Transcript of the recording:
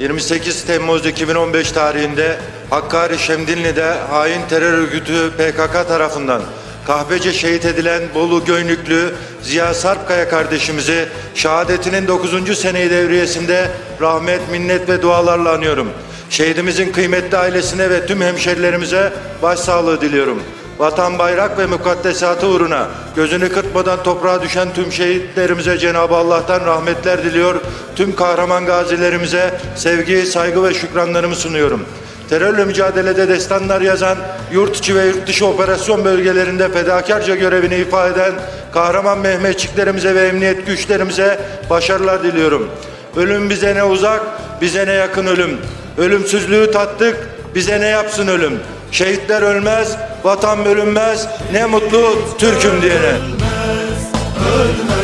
28 Temmuz 2015 tarihinde Hakkari Şemdinli'de hain terör örgütü PKK tarafından kahpece şehit edilen Bolu Göynüklü Ziya Sarpkaya kardeşimizi şehadetinin 9. seneyi devriyesinde rahmet, minnet ve dualarla anıyorum. Şehidimizin kıymetli ailesine ve tüm hemşerilerimize başsağlığı diliyorum. Vatan, bayrak ve mukaddesatı uğruna gözünü kırpmadan toprağa düşen tüm şehitlerimize Cenab-ı Allah'tan rahmetler diliyor. Tüm kahraman gazilerimize sevgi, saygı ve şükranlarımı sunuyorum. Terörle mücadelede destanlar yazan, yurt içi ve yurt dışı operasyon bölgelerinde fedakarca görevini ifa eden kahraman Mehmetçiklerimize ve emniyet güçlerimize başarılar diliyorum. Ölüm bize ne uzak, bize ne yakın ölüm. Ölümsüzlüğü tattık, bize ne yapsın ölüm. Şehitler ölmez, vatan bölünmez, ne mutlu Türk'üm diyene. ölmez, ölmez,